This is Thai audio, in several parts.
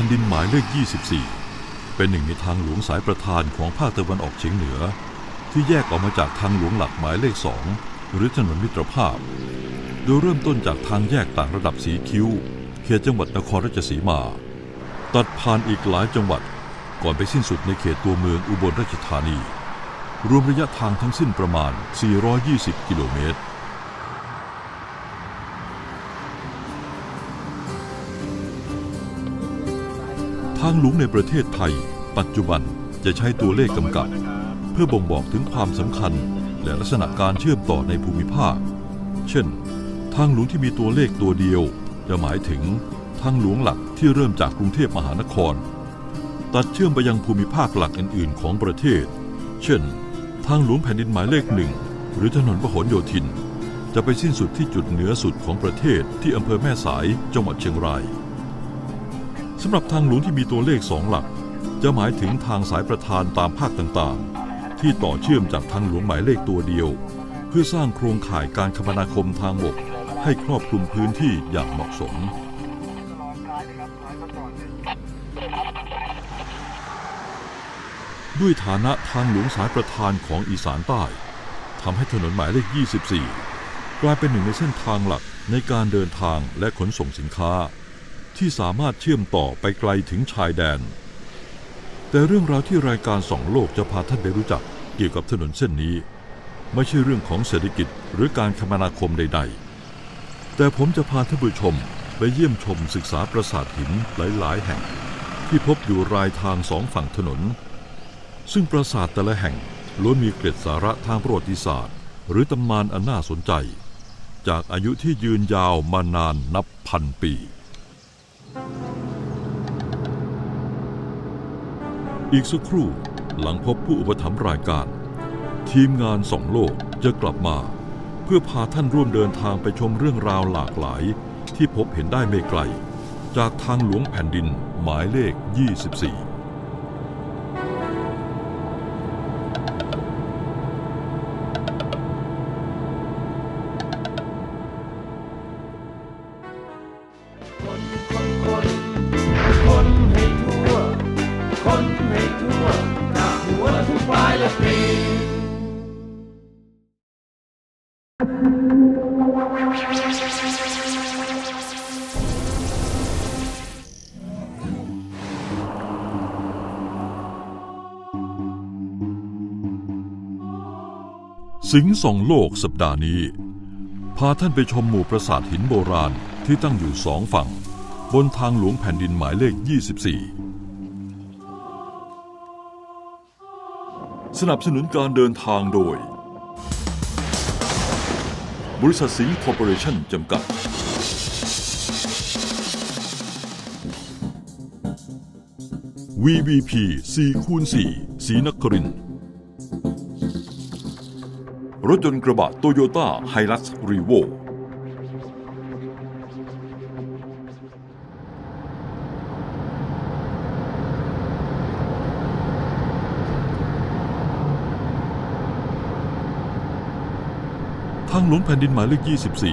ผ่นดินหมายเลข 24 เป็นหนึ่งในทางหลวงสายประธานของภาคตะวันออกเฉียงเหนือ ที่แยกออกมาจากทางหลวงหลักหมายเลข 2 หรือถนนมิตรภาพ โดยเริ่มต้นจากทางแยกต่างระดับสีคิ้ว เขตจังหวัดนครราชสีมา ตัดผ่านอีกหลายจังหวัด ก่อนไปสิ้นสุดในเขตตัวเมืองอุบลราชธานี รวมระยะทางทั้งสิ้นประมาณ 420 กิโลเมตรางหลวงในประเทศไทย ปัจจุบันจะใช้ตัวเลขกำกับ เพื่อบ่งบอกถึงความสำคัญ และลักษณะการเชื่อมต่อในภูมิภาค เช่น ทางหลวงที่มีตัวเลขตัวเดียว จะหมายถึงทางหลวงหลักที่เริ่มจากกรุงเทพมหานคร ตัดเชื่อมไปยังภูมิภาคหลักอื่น ๆ ของประเทศ เช่น ทางหลวงแผ่นดินหมายเลขหนึ่งหรือถนนพหลโยธิน จะไปสิ้นสุดที่จุดเหนือสุดของประเทศที่อำเภอแม่สายจังหวัดเชียงราย สำหรับทางหลวงที่มีตัวเลขสองหลัก จะหมายถึงทางสายประธานตามภาคต่างๆ ที่ต่อเชื่อมจากทางหลวงหมายเลขตัวเดียว เพื่อสร้างโครงข่ายการคมนาคมทางบกให้ครอบคลุมพื้นที่อย่างเหมาะสม ด้วยฐานะทางหลวงสายประธานของอีสานใต้ทำให้ถนนหมายเลข 24 กลายเป็นหนึ่งในเส้นทางหลักในการเดินทางและขนส่งสินค้า ที่สามารถเชื่อมต่อไปไกลถึงชายแดน แต่เรื่องราวที่รายการสองโลกจะพาท่านไปรู้จักเกี่ยวกับถนนเส้นนี้ ไม่ใช่เรื่องของเศรษฐกิจหรือการคมนาคมใด ๆ แต่ผมจะพาท่านผู้ชมไปเยี่ยมชมศึกษาปราสาทหินหลาย ๆ แห่ง ที่พบอยู่รายทางสองฝั่งถนน ซึ่งปราสาทแต่ละแห่งล้วนมีเกร็ดสาระทางประวัติศาสตร์ หรือตำนานอันน่าสนใจ จากอายุที่ยืนยาวมานานนับพันปี อีกสักครู่หลังพบผู้อุปถัมภ์รายการ ทีมงานสองโลกจะกลับมา เพื่อพาท่านร่วมเดินทางไปชมเรื่องราวหลากหลาย ที่พบเห็นได้ไม่ไกล จากทางหลวงแผ่นดินหมายเลข 24 สิงห์ส่องโลกสัปดาห์นี้ พาท่านไปชมหมู่ปราสาทหินโบราณที่ตั้งอยู่สองฝั่ง บนทางหลวงแผ่นดินหมายเลข 24 สนับสนุนการเดินทางโดย บริษัทสิงห์คอร์ปอเรชั่นจำกัด VVP 4คูณ4สีนครินทร์ รถยนต์กระบะโตโยต้าไฮลักซ์รีโวทางหลวงแผ่นดินหมายเลข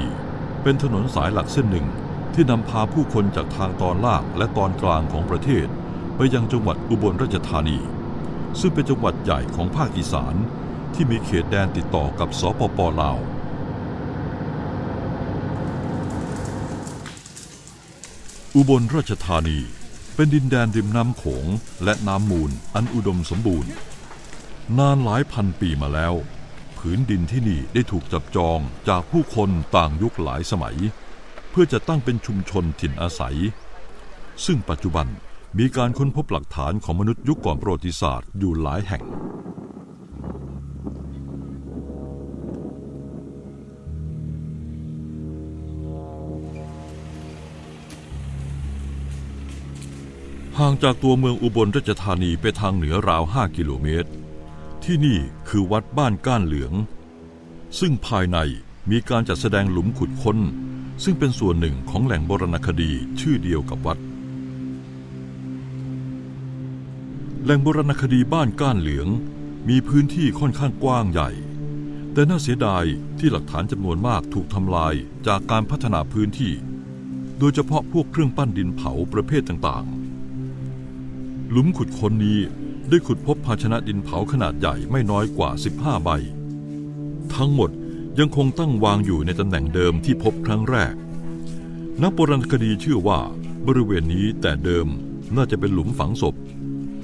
24 เป็นถนนสายหลักเส้นหนึ่งที่นำพาผู้คนจากทางตอนล่างและตอนกลางของประเทศ ไปยังจังหวัดอุบลราชธานี ซึ่งเป็นจังหวัดใหญ่ของภาคอีสาน ที่มีเขตแดนติดต่อกับสปปลาว อุบลราชธานีเป็นดินแดนริมน้ำโขงและน้ำมูลอันอุดมสมบูรณ์ นานหลายพันปีมาแล้ว ผืนดินที่นี่ได้ถูกจับจองจากผู้คนต่างยุคหลายสมัย เพื่อจะตั้งเป็นชุมชนถิ่นอาศัย ซึ่งปัจจุบันมีการค้นพบหลักฐานของมนุษย์ยุคก่อนประวัติศาสตร์อยู่หลายแห่ง ห่างจากตัวเมืองอุบลราชธานีไปทางเหนือราว 5 กิโลเมตร ที่นี่คือวัดบ้านก้านเหลือง ซึ่งภายในมีการจัดแสดงหลุมขุดค้น ซึ่งเป็นส่วนหนึ่งของแหล่งโบราณคดีชื่อเดียวกับวัด แหล่งโบราณคดีบ้านก้านเหลือง มีพื้นที่ค่อนข้างกว้างใหญ่ แต่น่าเสียดายที่หลักฐานจำนวนมากถูกทำลายจากการพัฒนาพื้นที่ โดยเฉพาะพวกเครื่องปั้นดินเผาประเภทต่างๆ หลุมขุดค้นนี้ได้ขุดพบภาชนะดินเผาขนาดใหญ่ไม่น้อยกว่า 15 ใบ ทั้งหมดยังคงตั้งวางอยู่ในตำแหน่งเดิมที่พบครั้งแรก นักโบราณคดีเชื่อว่าบริเวณนี้แต่เดิมน่าจะเป็นหลุมฝังศพ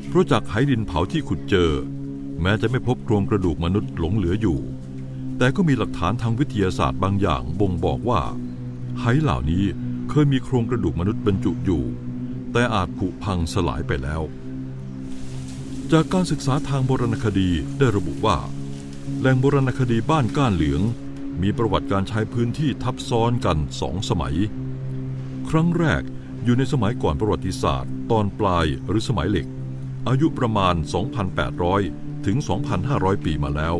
เพราะจากไหดินเผาที่ขุดเจอ แม้จะไม่พบโครงกระดูกมนุษย์หลงเหลืออยู่ แต่ก็มีหลักฐานทางวิทยาศาสตร์บางอย่างบ่งบอกว่าไหเหล่านี้เคยมีโครงกระดูกมนุษย์บรรจุอยู่ แต่อาจผุพังสลายไปแล้ว จากการศึกษาทางโบราณคดีได้ระบุว่า แหล่งโบราณคดีบ้านก้านเหลือง มีประวัติการใช้พื้นที่ทับซ้อนกันสองสมัย ครั้งแรกอยู่ในสมัยก่อนประวัติศาสตร์ ตอนปลายหรือสมัยเหล็ก อายุประมาณ 2,800 ถึง 2,500 ปีมาแล้ว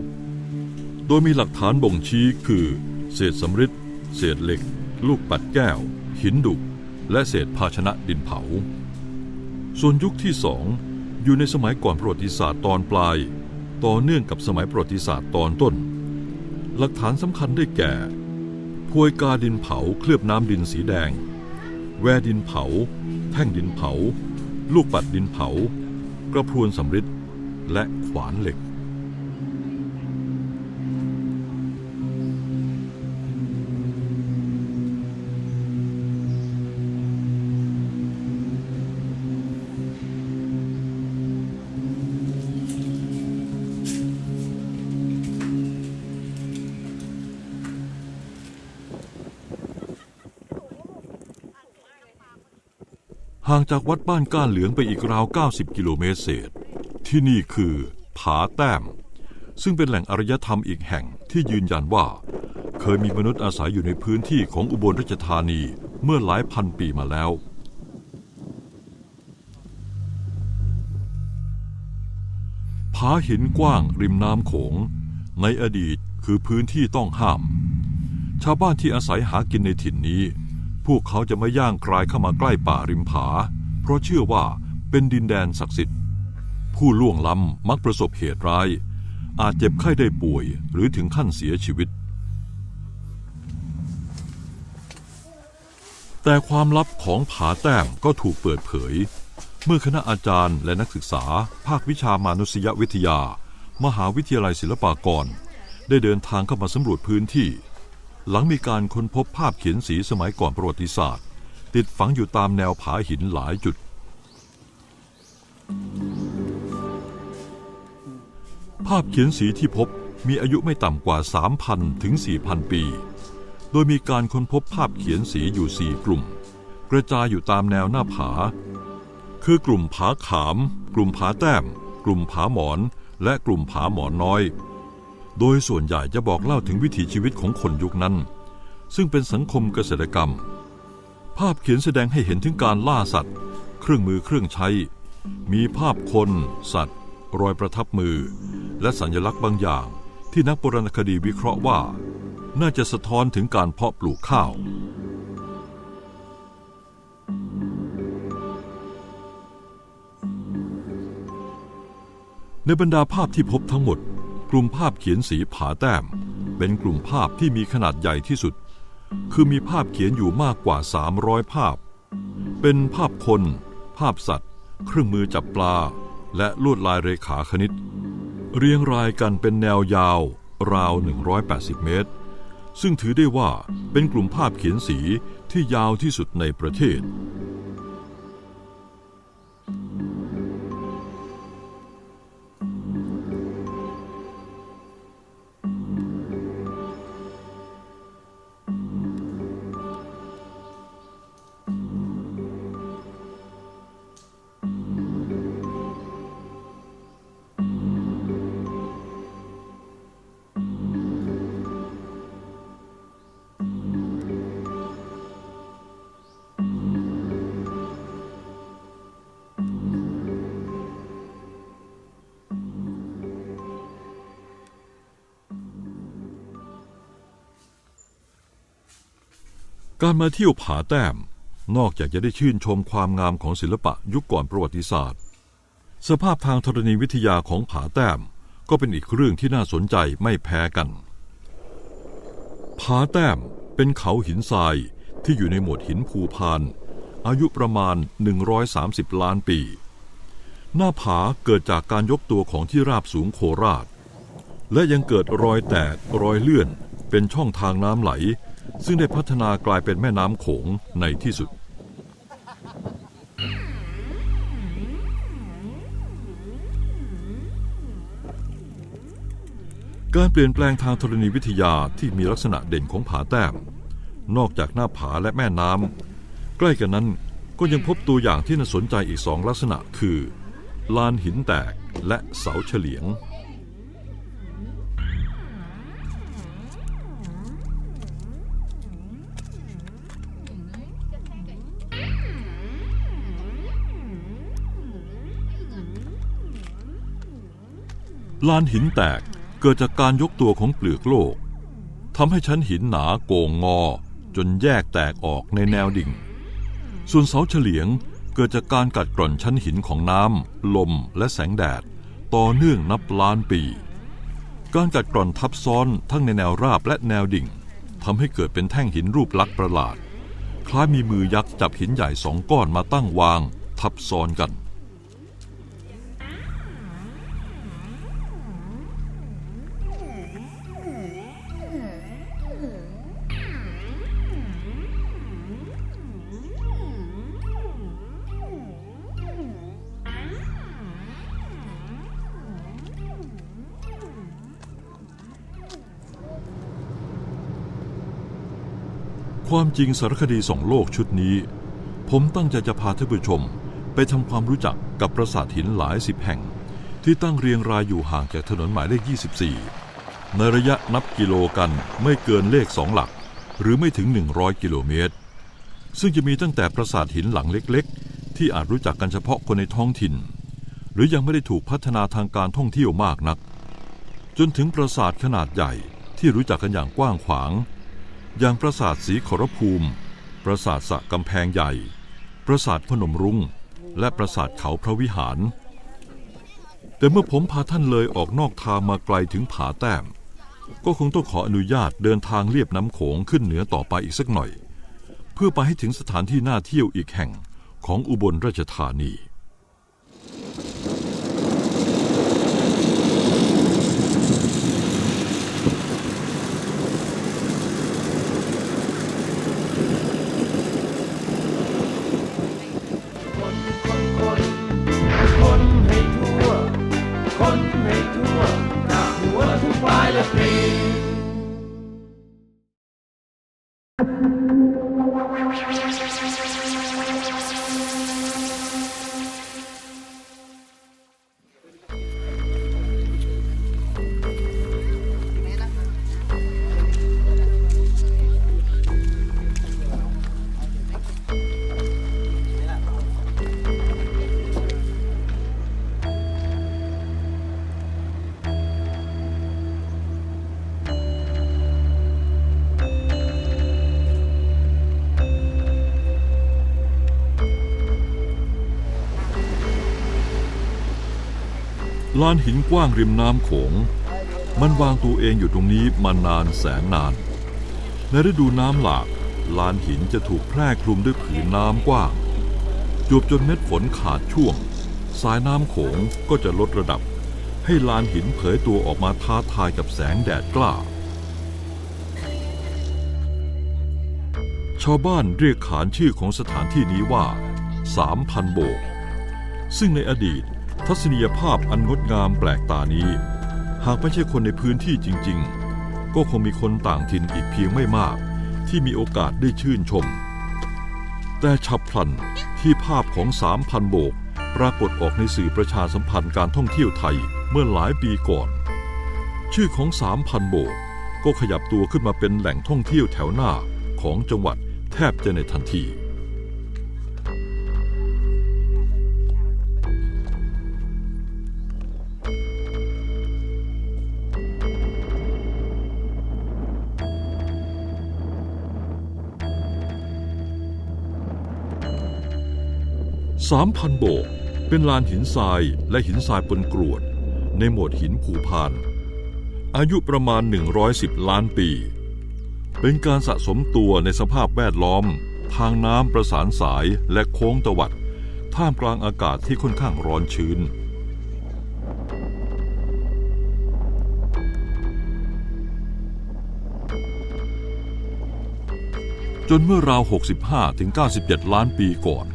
โดยมีหลักฐานบ่งชี้คือ เศษสำริดเศษเหล็ก ลูกปัดแก้ว หินดุก และเศษภาชนะดินเผา ส่วนยุคที่สองอยู่ในสมัยก่อนประวัติศาสตร์ตอนปลาย ต่อเนื่องกับสมัยประวัติศาสตร์ตอนต้น หลักฐานสำคัญได้แก่พวยกาดินเผาเคลือบน้ำดินสีแดง แวดินเผา แท่งดินเผา ลูกปัดดินเผา กระพรวนสำริดและขวานเหล็ก ห่างจากวัดบ้านก้านเหลืองไปอีกราว 90 กิโลเมตรเศษ ที่นี่คือผาแต้ม ซึ่งเป็นแหล่งอารยธรรมอีกแห่งที่ยืนยันว่า เคยมีมนุษย์อาศัยอยู่ในพื้นที่ของอุบลราชธานีเมื่อหลายพันปีมาแล้วผาหินกว้างริมน้ำโขง ในอดีตคือพื้นที่ต้องห้าม ชาวบ้านที่อาศัยหากินในถิ่นนี้ พวกเขาจะไม่ย่างกรายเข้ามาใกล้ป่าริมผา เพราะเชื่อว่าเป็นดินแดนศักดิ์สิทธิ์ ผู้ล่วงล้ำมักประสบเหตุร้าย อาจเจ็บไข้ได้ป่วยหรือถึงขั้นเสียชีวิต แต่ความลับของผาแต้มก็ถูกเปิดเผย เมื่อคณะอาจารย์และนักศึกษา ภาควิชามานุษยวิทยา มหาวิทยาลัยศิลปากร ได้เดินทางเข้ามาสำรวจพื้นที่ หลังมีการค้นพบภาพเขียนสีสมัยก่อนประวัติศาสตร์ ติดฝังอยู่ตามแนวผาหินหลายจุด ภาพเขียนสีที่พบมีอายุไม่ต่ำกว่า 3,000 ถึง 4,000 ปี โดยมีการค้นพบภาพเขียนสีอยู่ 4 กลุ่ม กระจายอยู่ตามแนวหน้าผา คือกลุ่มผาขาม กลุ่มผาแต้ม กลุ่มผาหมอน และกลุ่มผาหมอนน้อย โดยส่วนใหญ่จะบอกเล่าถึงวิถีชีวิตของคนยุคนั้น ซึ่งเป็นสังคมเกษตรกรรม ภาพเขียนแสดงให้เห็นถึงการล่าสัตว์ เครื่องมือเครื่องใช้ มีภาพคน สัตว์ รอยประทับมือ และสัญลักษณ์บางอย่าง ที่นักโบราณคดีวิเคราะห์ว่า น่าจะสะท้อนถึงการเพาะปลูกข้าวในบรรดาภาพที่พบทั้งหมด กลุ่มภาพเขียนสีผาแต้ม เป็นกลุ่มภาพที่มีขนาดใหญ่ที่สุด คือมีภาพเขียนอยู่มากกว่า 300 ภาพ เป็นภาพคน ภาพสัตว์ เครื่องมือจับปลา และลวดลายเรขาคณิต เรียงรายกันเป็นแนวยาว ราว 180 เมตร ซึ่งถือได้ว่าเป็นกลุ่มภาพเขียนสีที่ยาวที่สุดในประเทศ การมาเที่ยวผาแต้ม นอกจากจะได้ชื่นชมความงามของศิลปะยุคก่อนประวัติศาสตร์ สภาพทางธรณีวิทยาของผาแต้มก็เป็นอีกเรื่องที่น่าสนใจไม่แพ้กัน ผาแต้มเป็นเขาหินทรายที่อยู่ในหมวดหินภูพาน อายุประมาณ 130 ล้านปี หน้าผาเกิดจากการยกตัวของที่ราบสูงโคราช และยังเกิดรอยแตกรอยเลื่อนเป็นช่องทางน้ำไหล ซึ่งได้พัฒนากลายเป็นแม่น้ำโขงในที่สุด การเปลี่ยนแปลงทางธรณีวิทยาที่มีลักษณะเด่นของผาแต้ม นอกจากหน้าผาและแม่น้ำใกล้กันนั้นก็ยังพบตัวอย่างที่น่าสนใจอีกสองลักษณะคือ ลานหินแตกและเสาเฉลียง ลานหินแตกเกิดจากการยกตัวของเปลือกโลกทำให้ชั้นหินหนาโก่งงอ จนแยกแตกออกในแนวดิ่ง ส่วนเสาเฉลียงเกิดจากการกัดกร่อนชั้นหินของน้ำลมและแสงแดด ต่อเนื่องนับล้านปี การกัดกร่อนทับซ้อนทั้งในแนวราบและแนวดิ่งทำให้เกิดเป็นแท่งหินรูปลักษณ์ประหลาด คล้ายมีมือยักษ์จับหินใหญ่สองก้อนมาตั้งวาง ทับซ้อนกัน ความจริงสารคดีสองโลกชุดนี้ ผมตั้งใจจะพาท่านผู้ชม ไปทำความรู้จักกับปราสาทหินหลายสิบแห่ง ที่ตั้งเรียงรายอยู่ห่างจากถนนหมายเลข 24 ในระยะนับกิโลกันไม่เกินเลขสองหลัก หรือไม่ถึง 100 กิโลเมตร ซึ่งจะมีตั้งแต่ปราสาทหินหลังเล็กๆ ที่อาจรู้จักกันเฉพาะคนในท้องถิ่น หรือยังไม่ได้ถูกพัฒนาทางการท่องเที่ยวมากนัก จนถึงปราสาทขนาดใหญ่ที่รู้จักกันอย่างกว้างขวาง อย่างปราสาทสีขรภูมิ ปราสาทสะกำแพงใหญ่ ปราสาทพนมรุง้ง และปราสาทเขาพระวิหาร แต่เมื่อผมพาท่านเลยออกนอกทางมาไกลถึงผาแต้ม ก็คงต้องขออนุญาตเดินทางเลียบน้ำโขงขึ้นเหนือต่อไปอีกสักหน่อย เพื่อไปให้ถึงสถานที่น่าเที่ยวอีกแห่งของอุบลราชธานี ลานหินกว้างริมน้ำโขง มันวางตัวเองอยู่ตรงนี้มานานแสนนาน ในฤดูน้ำหลากลานหินจะถูกแพร่คลุมด้วยผืนน้ำกว้าง จวบจนเม็ดฝนขาดช่วง สายน้ำโขงก็จะลดระดับ ให้ลานหินเผยตัวออกมาท้าทายกับแสงแดดกล้า ชาวบ้านเรียกขานชื่อของสถานที่นี้ว่าสามพันโบก ซึ่งในอดีต ทัศนียภาพอันงดงามแปลกตานี้ หากไม่ใช่คนในพื้นที่จริง ๆ ก็คงมีคนต่างถิ่นอีกเพียงไม่มาก ที่มีโอกาสได้ชื่นชม แต่ฉับพลันที่ภาพของสามพันโบก ปรากฏออกในสื่อประชาสัมพันธ์การท่องเที่ยวไทยเมื่อหลายปีก่อน ชื่อของสามพันโบก ก็ขยับตัวขึ้นมาเป็นแหล่งท่องเที่ยวแถวหน้าของจังหวัดแทบจะในทันที สามพันโบก เป็นลานหินทรายและหินทรายปนกรวด ในหมวดหินภูพาน อายุประมาณ 110 ล้านปี เป็นการสะสมตัวในสภาพแวดล้อม ทางน้ำประสานสายและโค้งตวัด ท่ามกลางอากาศที่ค่อนข้างร้อนชื้นจนเมื่อราว 65ถึง97 ล้านปีก่อน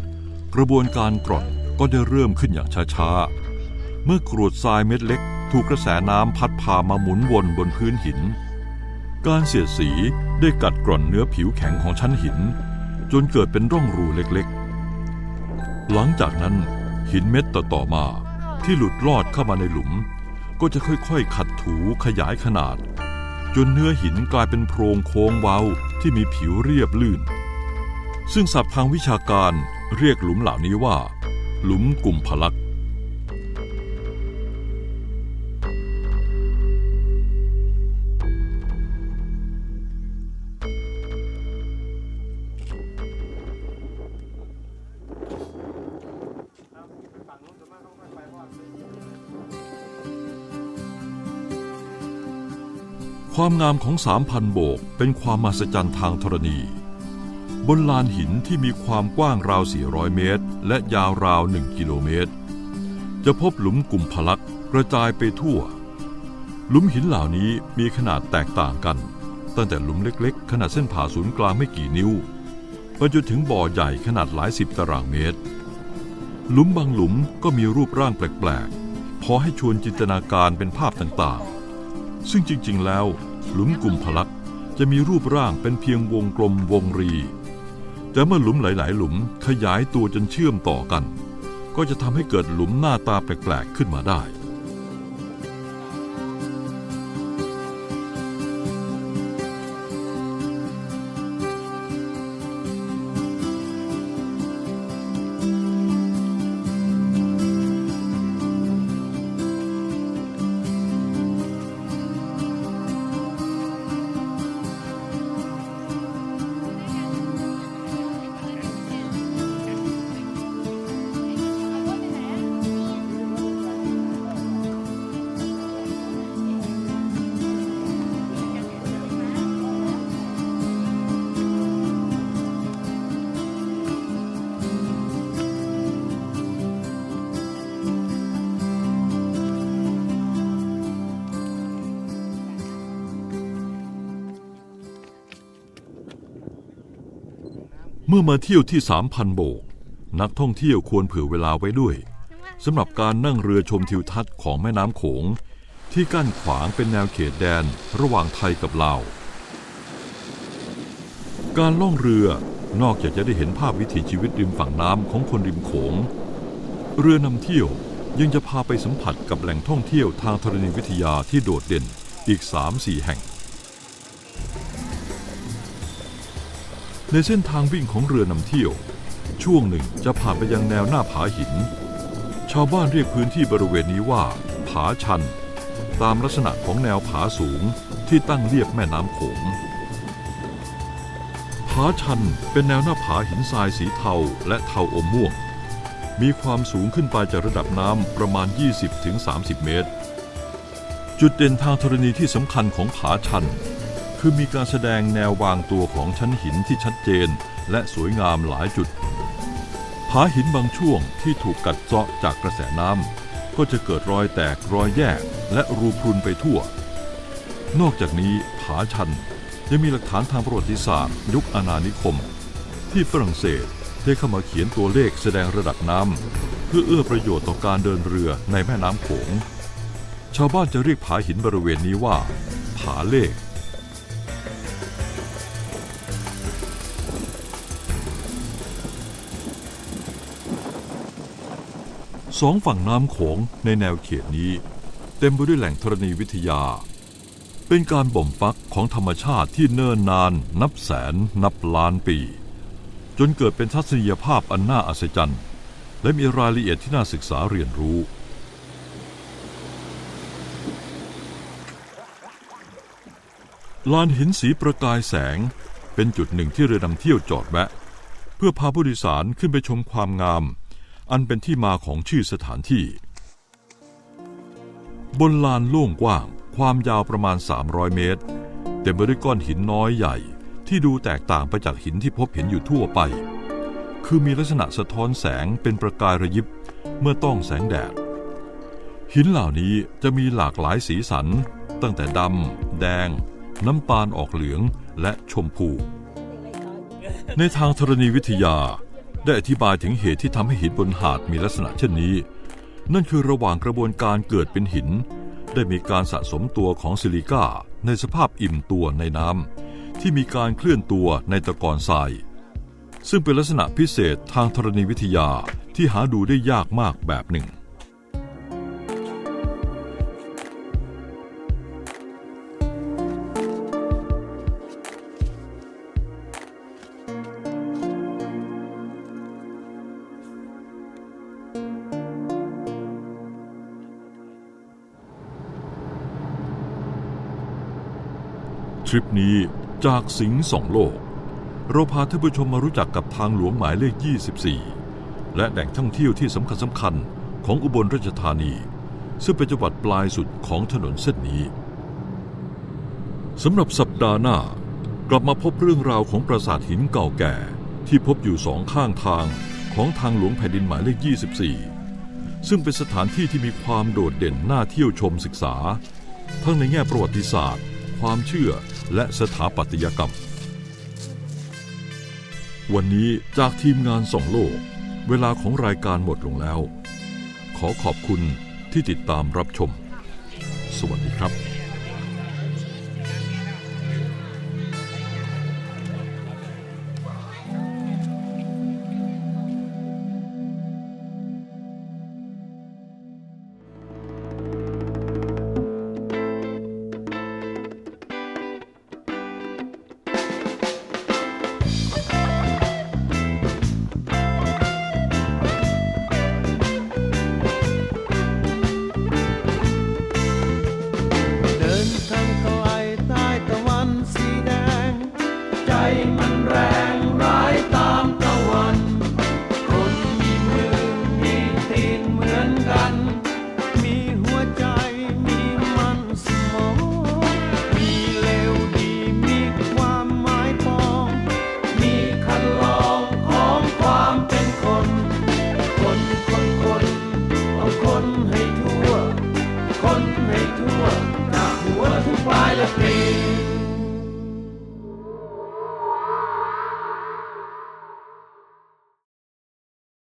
กระบวนการกร่อนก็ได้เริ่มขึ้นอย่างช้าๆ เมื่อกรวดทรายเม็ดเล็ก ถูกกระแสน้ำพัดพามาหมุนวนบนพื้นหิน การเสียดสีได้กัดกร่อนเนื้อผิวแข็งของชั้นหิน จนเกิดเป็นร่องรูเล็กๆ หลังจากนั้นหินเม็ดต่อๆมาที่หลุดลอดเข้ามาในหลุม ก็จะค่อยๆ ขัดถูขยายขนาด จนเนื้อหินกลายเป็นโพรงโค้งเว้าที่มีผิวเรียบลื่น ซึ่งศัพท์ทางวิชาการเเรียกหลุมเหล่านี้ว่า หลุมกลุ่มพลักความงามของสามพันโบกเป็นความมหัศจรรย์ทางธรณี บนลานหินที่มีความกว้างราว 400 เมตร และยาวราว 1 กิโลเมตร จะพบหลุมกลุ่มพลักกระจายไปทั่ว หลุมหินเหล่านี้มีขนาดแตกต่างกัน ตั้งแต่หลุมเล็กๆ ขนาดเส้นผ่าศูนย์กลางไม่กี่นิ้วไปจนถึงบ่อใหญ่ขนาดหลายสิบตารางเมตร หลุมบางหลุมก็มีรูปร่างแปลกๆ พอให้ชวนจินตนาการเป็นภาพต่างๆ ซึ่งจริงๆแล้ว หลุมกลุ่มพลักจะมีรูปร่างเป็นเพียงวงกลมวงรี แต่เมื่อหลุมหลาย ๆ หลุมขยายตัวจนเชื่อมต่อกัน ก็จะทำให้เกิดหลุมหน้าตาแปลก ๆ ขึ้นมาได้ เมื่อมาเที่ยวที่สามพันโบก นักท่องเที่ยวควรเผื่อเวลาไว้ด้วยสำหรับการนั่งเรือชมทิวทัศน์ของแม่น้ำโขง ที่กั้นขวางเป็นแนวเขตแดนระหว่างไทยกับลาว การล่องเรือนอกจากจะได้เห็นภาพวิถีชีวิตริมฝั่งน้ำของคนริมโขง เรือนำเที่ยวยังจะพาไปสัมผัสกับแหล่งท่องเที่ยวทางธรณีวิทยาที่โดดเด่นอีก 3-4 แห่ง ในเส้นทางวิ่งของเรือนำเที่ยว ช่วงหนึ่งจะผ่านไปยังแนวหน้าผาหิน ชาวบ้านเรียกพื้นที่บริเวณนี้ว่า ผาชัน ตามลักษณะของแนวผาสูงที่ตั้งเรียบแม่น้ำโขงผาชันเป็นแนวหน้าผาหินทรายสีเทาและเทาอมม่วง มีความสูงขึ้นไปจากระดับน้ำประมาณ 20-30 เมตร จุดเด่นทางธรณีที่สำคัญของผาชัน คือมีการแสดงแนววางตัวของชั้นหินที่ชัดเจน และสวยงามหลายจุด ผาหินบางช่วงที่ถูกกัดเซาะจากกระแสน้ำก็จะเกิดรอยแตกรอยแยกและรูพรุนไปทั่ว นอกจากนี้ผาชันยังมีหลักฐานทางประวัติศาสตร์ ยุคอาณานิคม ที่ฝรั่งเศสได้เข้ามาเขียนตัวเลขแสดงระดับน้ำเพื่อเอื้อประโยชน์ต่อการเดินเรือในแม่น้ำโขง ชาวบ้านจะเรียกผาหินบริเวณนี้ว่า ผาเลข สองฝั่งน้ำโขงในแนวเขตนี้ เต็มไปด้วยแหล่งธรณีวิทยา เป็นการบ่มฟักของธรรมชาติที่เนิ่นนาน นับแสน นับล้านปี จนเกิดเป็นทัศนียภาพอันน่าอัศจรรย์ และมีรายละเอียดที่น่าศึกษาเรียนรู้ลานหินสีประกายแสงเป็นจุดหนึ่งที่เรือนำเที่ยวจอดแวะ เพื่อพาผู้โดยสารขึ้นไปชมความงาม อันเป็นที่มาของชื่อสถานที่ บนลานโล่งกว้าง ความยาวประมาณ 300 เมตร เต็มไปด้วยก้อนหินน้อยใหญ่ ที่ดูแตกต่างไปจากหินที่พบเห็นอยู่ทั่วไป คือมีลักษณะสะท้อนแสงเป็นประกายระยิบเมื่อต้องแสงแดด หินเหล่านี้จะมีหลากหลายสีสัน ตั้งแต่ดำ แดง น้ำตาลออกเหลืองและชมพู ในทางธรณีวิทยา ได้อธิบายถึงเหตุที่ทำให้หินบนหาดมีลักษณะเช่นนี้ นั่นคือระหว่างกระบวนการเกิดเป็นหิน ได้มีการสะสมตัวของซิลิก้าในสภาพอิ่มตัวในน้ำที่มีการเคลื่อนตัวในตะกอนทราย ซึ่งเป็นลักษณะพิเศษทางธรณีวิทยาที่หาดูได้ยากมากแบบหนึ่ง ทริปนี้จากสิงห์สองโลก เราพาท่านผู้ชมมารู้จักกับทางหลวงหมายเลข 24 และแหล่งท่องเที่ยวที่สำคัญสำคัญของอุบลราชธานี ซึ่งเป็นจังหวัดปลายสุดของถนนเส้นนี้สำหรับสัปดาห์หน้ากลับมาพบเรื่องราวของปราสาทหินเก่าแก่ ที่พบอยู่สองข้างทางของทางหลวงแผ่นดินหมายเลข 24 ซึ่งเป็นสถานที่ที่มีความโดดเด่นน่าเที่ยวชมศึกษา ทั้งในแง่ประวัติศาสตร์ ความเชื่อ และสถาปัตยกรรม วันนี้จากทีมงานส่องโลก เวลาของรายการหมดลงแล้ว ขอขอบคุณที่ติดตามรับชม สวัสดีครับ